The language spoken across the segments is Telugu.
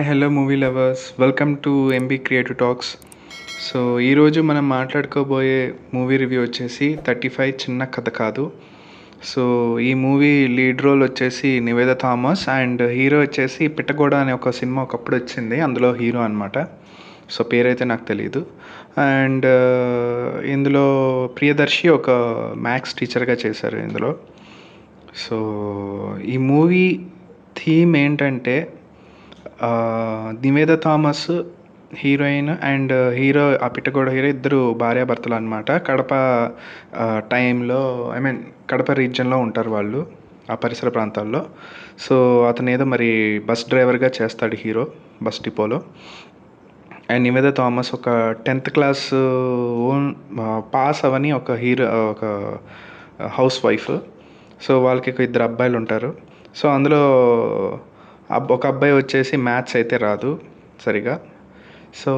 Hi hello movie lovers welcome to MB creative talks so ఈరోజు మనం మాట్లాడుకోబోయే మూవీ రివ్యూ వచ్చేసి థర్టీ ఫైవ్ చిన్న కథ కాదు. సో ఈ మూవీ లీడ్ రోల్ వచ్చేసి నివేద థామస్ అండ్ హీరో వచ్చేసి పిట్టగోడ అనే ఒక సినిమా ఒకప్పుడు వచ్చింది. అందులో హీరో అనమాట సో పేరైతే నాకు తెలియదు అండ్ uh, ఇందులో ప్రియదర్శి ఒక మ్యాథ్స్ టీచర్గా చేశారు ఇందులో. సో ఈ మూవీ థీమ్ ఏంటంటే Nivetha Thomas heroine and hero ఆ పిట్టగోడ హీరో ఇద్దరు భార్యాభర్తలు అనమాట కడప టైంలో ఐ మీన్ కడప రీజియన్లో ఉంటారు వాళ్ళు ఆ పరిసర ప్రాంతాల్లో. సో అతను ఏదో మరి బస్ డ్రైవర్గా చేస్తాడు హీరో బస్ డిపోలో. అండ్ నివేద థామస్ ఒక టెన్త్ క్లాస్ ఓన్ పాస్ అవని ఒక హీరో ఒక హౌస్ వైఫ్. సో వాళ్ళకి ఇద్దరు అబ్బాయిలు ఉంటారు సో అందులో ఒక అబ్బాయి వచ్చేసి మ్యాథ్స్ అయితే రాదు సరిగా. సో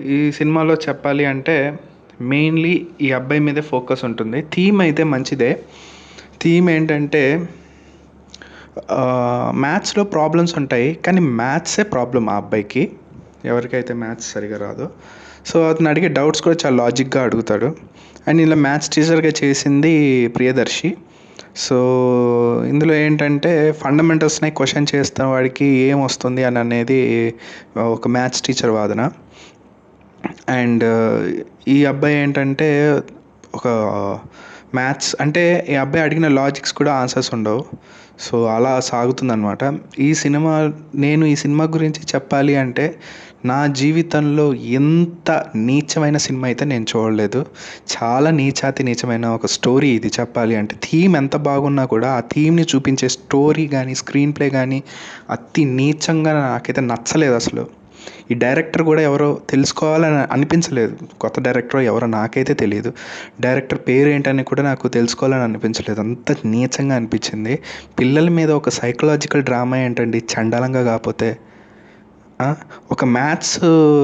ఈ సినిమాలో చెప్పాలి అంటే మెయిన్లీ ఈ అబ్బాయి మీదే ఫోకస్ ఉంటుంది. థీమ్ అయితే మంచిదే. థీమ్ ఏంటంటే మ్యాథ్స్లో ప్రాబ్లమ్స్ ఉంటాయి కానీ మ్యాథ్సే ప్రాబ్లం ఆ అబ్బాయికి. ఎవరికైతే మ్యాథ్స్ సరిగా రాదు. సో అతను అడిగే డౌట్స్ కూడా చాలా లాజిక్గా అడుగుతాడు. అండ్ ఇలా మ్యాథ్స్ టీచర్గా చేసింది ప్రియదర్శి. సో ఇందులో ఏంటంటే ఫండమెంటల్స్ని క్వశ్చన్ చేస్తున్న వాడికి ఏం వస్తుంది అని అనేది ఒక మ్యాథ్స్ టీచర్ వాదన. అండ్ ఈ అబ్బాయి ఏంటంటే ఒక మ్యాథ్స్ అంటే ఈ అబ్బాయి అడిగిన లాజిక్స్ కూడా ఆన్సర్స్ ఉండవు. సో అలా సాగుతుందన్నమాట. ఈ సినిమా నేను ఈ సినిమా గురించి చెప్పాలి అంటే నా జీవితంలో ఎంత నీచమైన సినిమా అయితే నేను చూడలేదు. చాలా నీచాతి నీచమైన ఒక స్టోరీ ఇది చెప్పాలి అంటే థీమ్ ఎంత బాగున్నా కూడా ఆ థీమ్ని చూపించే స్టోరీ కానీ స్క్రీన్ ప్లే కానీ అతి నీచంగా నాకైతే నచ్చలేదు అసలు. ఈ డైరెక్టర్ కూడా ఎవరో తెలుసుకోవాలని అనిపించలేదు. కొత్త డైరెక్టర్ ఎవరో నాకైతే తెలియదు డైరెక్టర్ పేరు ఏంటని కూడా నాకు తెలుసుకోవాలని అనిపించలేదు. అంత నీచంగా అనిపించింది. పిల్లల మీద ఒక సైకలాజికల్ డ్రామా ఏంటండి? చండాలంగా కాకపోతే ఒక మ్యాథ్స్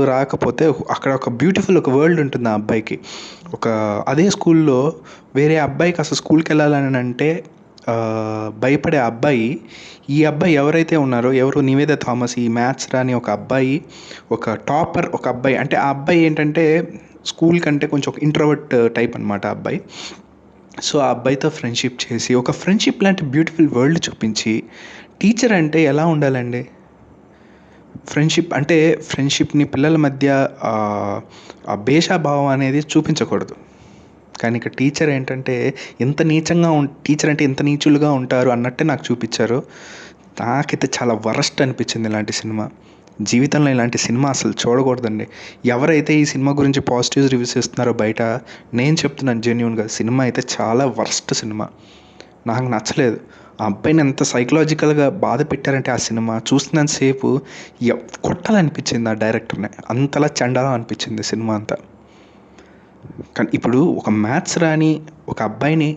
రాకపోతే అక్కడ ఒక బ్యూటిఫుల్ ఒక వరల్డ్ ఉంటుంది ఆ అబ్బాయికి. ఒక అదే స్కూల్లో వేరే అబ్బాయికి అసలు స్కూల్కి వెళ్ళాలని అంటే భయపడే అబ్బాయి ఈ అబ్బాయి ఎవరైతే ఉన్నారో ఎవరు నివేద థామస్ ఈ మ్యాథ్స్ రాని ఒక అబ్బాయి ఒక టాపర్ ఒక అబ్బాయి అంటే ఆ అబ్బాయి ఏంటంటే స్కూల్ కంటే కొంచెం ఒక ఇంట్రోవర్ట్ టైప్ అనమాట ఆ అబ్బాయి. సో ఆ అబ్బాయితో ఫ్రెండ్షిప్ చేసి ఒక ఫ్రెండ్షిప్ లాంటి బ్యూటిఫుల్ వరల్డ్ చూపించి టీచర్ అంటే ఎలా ఉండాలండి? ఫ్రెండ్షిప్ అంటే ఫ్రెండ్షిప్ని పిల్లల మధ్య ఆ భేషాభావం అనేది చూపించకూడదు. కానీ ఇక్కడ టీచర్ ఏంటంటే ఎంత నీచంగా ఉం టీచర్ అంటే ఎంత నీచులుగా ఉంటారు అన్నట్టే నాకు చూపించారు. నాకైతే చాలా వరస్ట్ అనిపించింది ఇలాంటి సినిమా. జీవితంలో ఇలాంటి సినిమా అసలు చూడకూడదండి. ఎవరైతే ఈ సినిమా గురించి పాజిటివ్ రివ్యూస్ ఇస్తున్నారో బయట నేను చెప్తున్నాను జెన్యున్గా సినిమా అయితే చాలా వరస్ట్ సినిమా. నాకు నచ్చలేదు. ఆ అబ్బాయిని ఎంత సైకలాజికల్గా బాధ పెట్టారంటే ఆ సినిమా చూస్తున్నంతసేపు కొట్టాలనిపించింది ఆ డైరెక్టర్ని అంతలా చండాలం అనిపించింది సినిమా అంతా. కానీ ఇప్పుడు ఒక మ్యాథ్స్ రాని ఒక అబ్బాయిని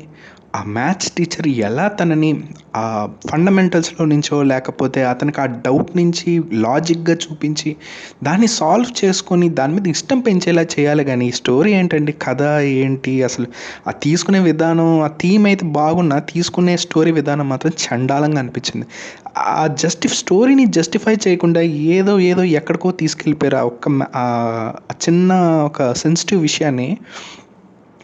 ఆ మ్యాథ్స్ టీచర్ ఎలా తనని ఆ ఫండమెంటల్స్లో నుంచో లేకపోతే అతనికి ఆ డౌట్ నుంచి లాజిక్గా చూపించి దాన్ని సాల్వ్ చేసుకొని దాని మీద ఇష్టం పెంచేలా చేయాలి కానీ ఈ స్టోరీ ఏంటండి? కథ ఏంటి? అసలు ఆ తీసుకునే విధానం ఆ థీమ్ అయితే బాగున్నా తీసుకునే స్టోరీ విధానం మాత్రం చండాలంగా అనిపించింది. ఆ జస్టి స్టోరీని జస్టిఫై చేయకుండా ఏదో ఏదో ఎక్కడికో తీసుకెళ్ళిపోయారు. ఆ ఒక్క చిన్న ఒక సెన్సిటివ్ విషయాన్ని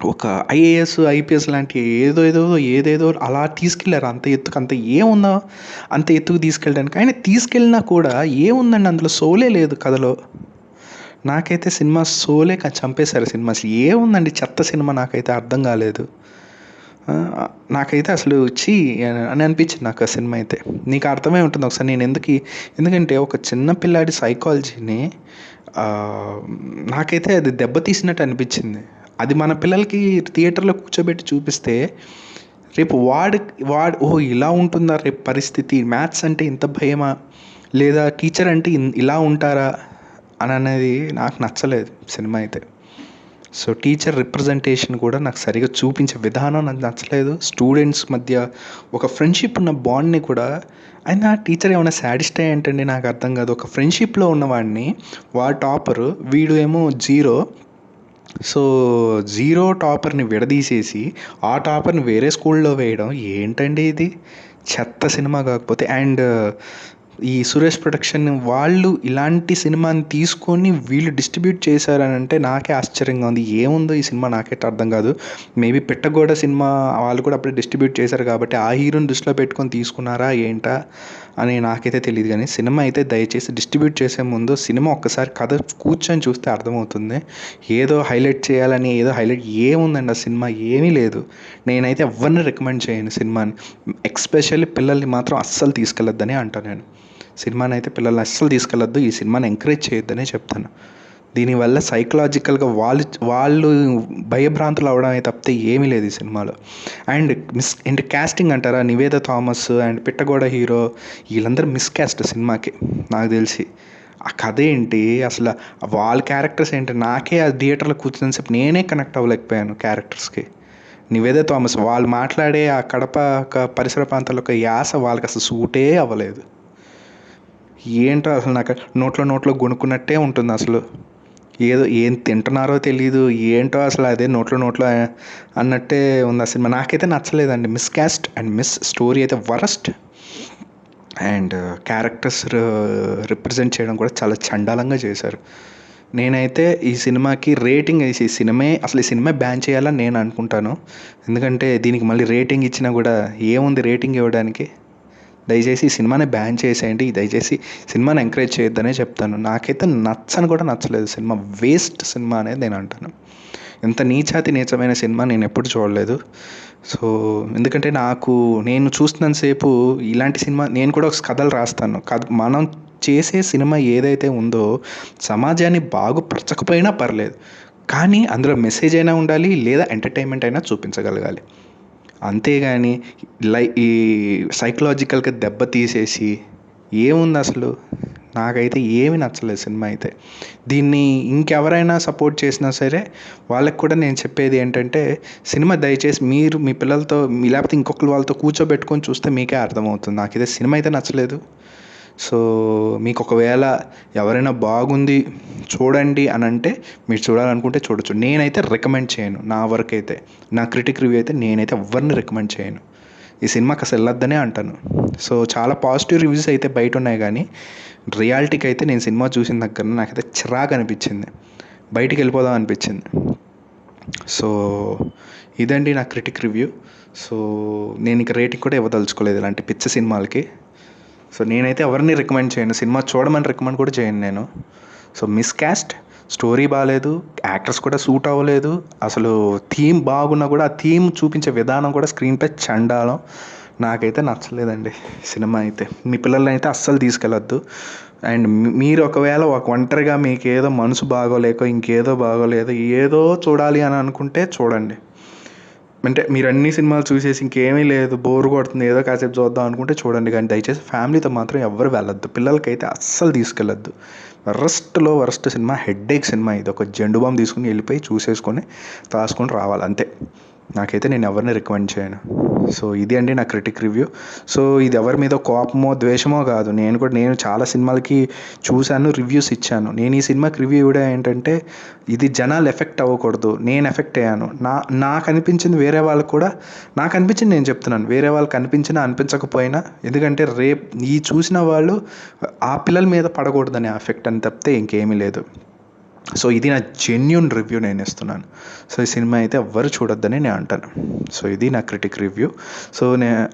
ఒక ఐఏఎస్ ఐపీఎస్ లాంటి ఏదో ఏదో ఏదేదో అలా తీసుకెళ్ళారు. అంత ఎత్తుకు అంత ఏముందో అంత ఎత్తుకు తీసుకెళ్ళడానికి. ఆయన తీసుకెళ్ళినా కూడా ఏముందండి అందులో? సోలే లేదు కథలో. నాకైతే సినిమా సోలే చంపేశారు సినిమా. అసలు ఏముందండి? చెత్త సినిమా నాకైతే అర్థం కాలేదు. నాకైతే అసలు వచ్చి అని అనిపించింది నాకు ఆ సినిమా అయితే. నీకు అర్థమై ఉంటుంది ఒకసారి. నేను ఎందుకు ఎందుకంటే ఒక చిన్న పిల్లాడి సైకాలజీని నాకైతే అది దెబ్బతీసినట్టు అనిపించింది. అది మన పిల్లలకి థియేటర్లో కూర్చోబెట్టి చూపిస్తే రేపు వాడి వాడు ఓహో ఇలా ఉంటుందా రేపు పరిస్థితి? మ్యాథ్స్ అంటే ఇంత భయమా? లేదా టీచర్ అంటే ఇలా ఉంటారా? అని అనేది నాకు నచ్చలేదు సినిమా అయితే. సో టీచర్ రిప్రజెంటేషన్ కూడా నాకు సరిగా చూపించే విధానం నాకు నచ్చలేదు. స్టూడెంట్స్ మధ్య ఒక ఫ్రెండ్షిప్ ఉన్న బాండ్ని కూడా అయినా టీచర్ ఏమైనా సాటిస్ఫై ఏంటండి నాకు అర్థం కాదు. ఒక ఫ్రెండ్షిప్లో ఉన్నవాడిని వాడు టాపరు వీడు ఏమో జీరో సో జీరో టాపర్ని విడదీసేసి ఆ టాపర్ని వేరే స్కూల్లో వేయడం ఏంటండి ఇది? చెత్త సినిమా కాకపోతే అండ్ ఈ సురేష్ ప్రొడక్షన్ వాళ్ళు ఇలాంటి సినిమాని తీసుకొని వీళ్ళు డిస్ట్రిబ్యూట్ చేశారని అంటే నాకే ఆశ్చర్యంగా ఉంది. ఏముందో ఈ సినిమా నాకైతే అర్థం కాదు. మేబీ పెట్టగోడ సినిమా వాళ్ళు కూడా అప్పుడే డిస్ట్రిబ్యూట్ చేశారు కాబట్టి ఆ హీరోని దృష్టిలో పెట్టుకొని తీసుకున్నారా ఏంటా అని నాకైతే తెలియదు కానీ సినిమా అయితే దయచేసి డిస్ట్రిబ్యూట్ చేసే ముందు సినిమా ఒక్కసారి కథ కూర్చొని చూస్తే అర్థమవుతుంది. ఏదో హైలైట్ చేయాలని ఏదో హైలైట్ ఏముందండి ఆ సినిమా? ఏమీ లేదు. నేనైతే ఎవరిని రికమెండ్ చేయను సినిమాని. ఎక్స్పెషల్లీ పిల్లల్ని మాత్రం అస్సలు తీసుకెళ్ళొద్దని అంటాను నేను. సినిమాని అయితే పిల్లల్ని అస్సలు తీసుకెళ్ళొద్దు ఈ సినిమాని ఎంకరేజ్ చేయొద్దనే చెప్తాను. దీనివల్ల సైకలాజికల్గా వాళ్ళు వాళ్ళు భయభ్రాంతులు అవడమే తప్పితే ఏమీ లేదు ఈ సినిమాలో. అండ్ మిస్ అండ్ క్యాస్టింగ్ అంటారా? Nivetha Thomas and Pittagoda hero వీళ్ళందరూ మిస్ క్యాస్ట్ సినిమాకి నాకు తెలిసి. ఆ కథ ఏంటి? అసలు వాళ్ళ క్యారెక్టర్స్ ఏంటి? నాకే ఆ థియేటర్లో కూర్చునిసేపు నేనే కనెక్ట్ అవ్వలేకపోయాను క్యారెక్టర్స్కి నివేద థామస్ వాళ్ళు మాట్లాడే ఆ కడప ఒక పరిసర ప్రాంతాల యొక్క యాస వాళ్ళకి అసలు సూటే అవ్వలేదు. ఏంటో అసలు నాకు నోట్లో నోట్లో గొనుక్కున్నట్టే ఉంటుంది అసలు. ఏదో ఏం తింటున్నారో తెలియదు ఏంటో అసలు అదే నోట్లో నోట్లో అన్నట్టే ఉంది ఆ సినిమా. నాకైతే నచ్చలేదండి. Miss cast and miss story అయితే వరస్ట్. అండ్ క్యారెక్టర్స్ రిప్రజెంట్ చేయడం కూడా చాలా చండాలంగా చేశారు. నేనైతే ఈ సినిమాకి రేటింగ్ వేసి ఈ సినిమే అసలు ఈ సినిమా బ్యాన్ చేయాలని నేను అనుకుంటాను. ఎందుకంటే దీనికి మళ్ళీ రేటింగ్ ఇచ్చినా కూడా ఏముంది రేటింగ్ ఇవ్వడానికి? దయచేసి ఈ సినిమాని బ్యాన్ చేసేయండి. దయచేసి సినిమాని ఎంకరేజ్ చేయొద్దనే చెప్తాను. నాకైతే నచ్చని కూడా నచ్చలేదు సినిమా. వేస్ట్ సినిమా అనేది నేను అంటాను. ఎంత నీచాతి నీచమైన సినిమా నేను ఎప్పుడు చూడలేదు. సో ఎందుకంటే నాకు నేను చూస్తున్నంతసేపు ఇలాంటి సినిమా నేను కూడా ఒక కథలు రాస్తాను. కథ మనం చేసే సినిమా ఏదైతే ఉందో సమాజాన్ని బాగుపరచకపోయినా పర్లేదు. కానీ అందులో మెసేజ్ అయినా ఉండాలి లేదా ఎంటర్టైన్మెంట్ అయినా చూపించగలగాలి. అంతేగాని లై ఈ సైకలాజికల్గా దెబ్బ తీసేసి ఏముంది అసలు? నాకైతే ఏమీ నచ్చలేదు సినిమా అయితే. దీన్ని ఇంకెవరైనా సపోర్ట్ చేసినా సరే వాళ్ళకి కూడా నేను చెప్పేది ఏంటంటే సినిమా దయచేసి మీరు మీ పిల్లలతో మీ లేకపోతే ఇంకొకరు వాళ్ళతో కూర్చోబెట్టుకొని చూస్తే మీకే అర్థమవుతుంది. నాకైతే సినిమా అయితే నచ్చలేదు. సో మీకు ఒకవేళ ఎవరైనా బాగుంది చూడండి అని అంటే మీరు చూడాలనుకుంటే చూడొచ్చు. నేనైతే రికమెండ్ చేయను. నా వరకు అయితే నా క్రిటిక్ రివ్యూ అయితే నేనైతే ఎవరిని రికమెండ్ చేయను. ఈ సినిమాకి అసలు వెళ్ళొద్దనే అంటాను. సో చాలా పాజిటివ్ రివ్యూస్ అయితే బయట ఉన్నాయి కానీ రియాలిటీకి అయితే నేను సినిమా చూసిన దగ్గర నాకైతే చిరాకు అనిపించింది. బయటికి వెళ్ళిపోదాం అనిపించింది. సో ఇదండి నా క్రిటిక్ రివ్యూ సో నేను ఇక రేటింగ్ కూడా ఇవ్వదలుచుకోలేదు ఇలాంటి పిచ్చ సినిమాలకి. సో నేనైతే ఎవరిని రికమెండ్ చేయను. సినిమా చూడమని రికమెండ్ కూడా చేయను నేను. సో మిస్ క్యాస్ట్ స్టోరీ బాగాలేదు యాక్టర్స్ కూడా సూట్ అవ్వలేదు. అసలు థీమ్ బాగున్నా కూడా ఆ థీమ్ చూపించే విధానం కూడా స్క్రీన్పై చండాలం. నాకైతే నచ్చలేదండి సినిమా అయితే. మీ పిల్లల్ని అయితే అస్సలు తీసుకెళ్ళొద్దు. అండ్ మీరు ఒకవేళ ఒక ఒంటరిగా మీకు ఏదో మనసు బాగోలేక ఇంకేదో బాగోలేదు ఏదో చూడాలి అని అనుకుంటే చూడండి. అంటే మీరు అన్ని సినిమాలు చూసేసి ఇంకేమీ లేదు బోర్ కొడుతుంది ఏదో కాసేపు చూద్దాం అనుకుంటే చూడండి. కానీ దయచేసి ఫ్యామిలీతో మాత్రం ఎవరు వెళ్ళొద్దు. పిల్లలకైతే అస్సలు తీసుకెళ్ళొద్దు. వరస్ట్లో వరస్ట్ సినిమా హెడ్ఏక్ సినిమా ఇది. ఒక జెండు బామ్ తీసుకుని వెళ్ళిపోయి చూసేసుకొని రాసుకొని రావాలి. అంతే. నాకైతే నేను ఎవరిని రికమెండ్ చేయను. సో ఇది అండి నా క్రిటిక్ రివ్యూ సో ఇది ఎవరి మీద కోపమో ద్వేషమో కాదు. నేను కూడా నేను చాలా సినిమాలకి చూశాను రివ్యూస్ ఇచ్చాను. నేను ఈ సినిమాకి రివ్యూ ఇవ్వడం ఏంటంటే ఇది జనాలు ఎఫెక్ట్ అవ్వకూడదు. నేను ఎఫెక్ట్ అయ్యాను. నా నాకు అనిపించింది వేరే వాళ్ళకు కూడా నాకు అనిపించింది నేను చెప్తున్నాను. వేరే వాళ్ళకి అనిపించినా అనిపించకపోయినా ఎందుకంటే రేపు ఈ చూసిన వాళ్ళు ఆ పిల్లల మీద పడకూడదని ఎఫెక్ట్ అని తప్పితే ఇంకేమీ లేదు. సో ఇది నా జెన్యున్ రివ్యూ నేను ఇస్తున్నాను. సో ఈ సినిమా అయితే ఎవ్వరు చూడొద్దని నేను అంటాను. సో ఇది నా క్రిటిక్ రివ్యూ సో నే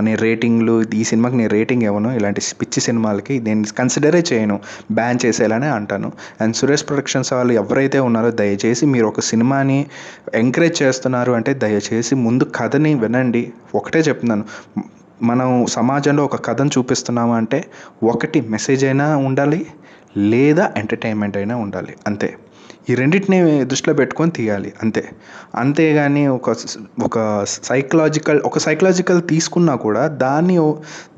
నేను రేటింగ్లు ఈ సినిమాకి నేను రేటింగ్ ఇవ్వను ఇలాంటి పిచ్చి సినిమాలకి నేను కన్సిడరే చేయను. బ్యాన్ చేసేలానే అంటాను. అండ్ సురేష్ ప్రొడక్షన్స్ వాళ్ళు ఎవరైతే ఉన్నారో దయచేసి మీరు ఒక సినిమాని ఎంకరేజ్ చేస్తున్నారు అంటే దయచేసి ముందు కథని వినండి. ఒకటే చెప్తున్నాను. మనం సమాజంలో ఒక కథను చూపిస్తున్నాము అంటే ఒకటి మెసేజ్ అయినా ఉండాలి. లేదా ఎంటర్టైన్మెంట్ అయినా ఉండాలి అంతే. ఈ రెండింటిని దృష్టిలో పెట్టుకొని తీయాలి అంతే. అంతేగాని ఒక ఒక సైకలాజికల్ ఒక సైకలాజికల్ తీసుకున్నా కూడా దాన్ని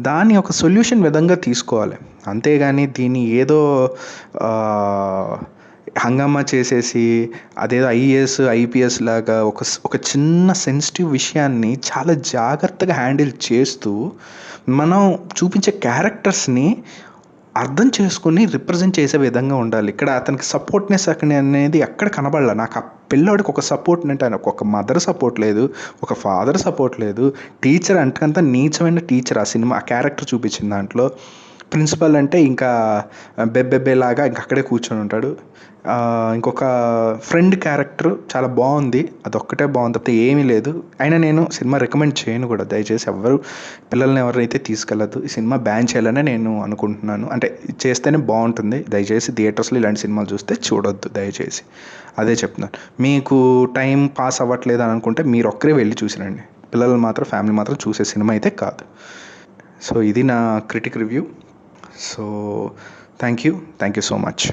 దాన్ని ఒక సొల్యూషన్ విధంగా తీసుకోవాలి. అంతేగాని దీన్ని ఏదో హంగామా చేసేసి అదేదో ఐఏఎస్ ఐపీఎస్ లాగా ఒక ఒక చిన్న సెన్సిటివ్ విషయాన్ని చాలా జాగ్రత్తగా హ్యాండిల్ చేస్తూ మనం చూపించే క్యారెక్టర్స్ని అర్థం చేసుకుని రిప్రజెంట్ చేసే విధంగా ఉండాలి. ఇక్కడ అతనికి సపోర్ట్నెస్ అక్కడ అనేది ఎక్కడ కనబడాల. నాకు ఆ పిల్లోడికి ఒక సపోర్ట్ అంటే ఆయనకు ఒక మదర్ సపోర్ట్ లేదు ఒక ఫాదర్ సపోర్ట్ లేదు. టీచర్ అంటకంత నీచమైన టీచర్ ఆ సినిమా ఆ క్యారెక్టర్ చూపించిన దాంట్లో. ప్రిన్సిపల్ అంటే ఇంకా బెబ్బెబ్బేలాగా ఇంకా అక్కడే కూర్చొని ఉంటాడు. ఇంకొక ఫ్రెండ్ క్యారెక్టర్ చాలా బాగుంది. అదొక్కటే బాగుంది. తప్పితే ఏమీ లేదు. అయినా నేను సినిమా రికమెండ్ చేయను కూడా. దయచేసి ఎవరు పిల్లల్ని ఎవరైతే తీసుకెళ్ళద్దు ఈ సినిమా బ్యాన్ చేయాలని నేను అనుకుంటున్నాను. అంటే చేస్తేనే బాగుంటుంది. దయచేసి థియేటర్స్లో ఇలాంటి సినిమాలు చూస్తే చూడొద్దు. దయచేసి అదే చెప్తున్నాను. మీకు టైం పాస్ అవ్వట్లేదు అని అనుకుంటే మీరు ఒక్కరే వెళ్ళి చూసిరండి. పిల్లలు మాత్రం ఫ్యామిలీ మాత్రం చూసే సినిమా అయితే కాదు. సో ఇది నా critic review so thank you thank you so much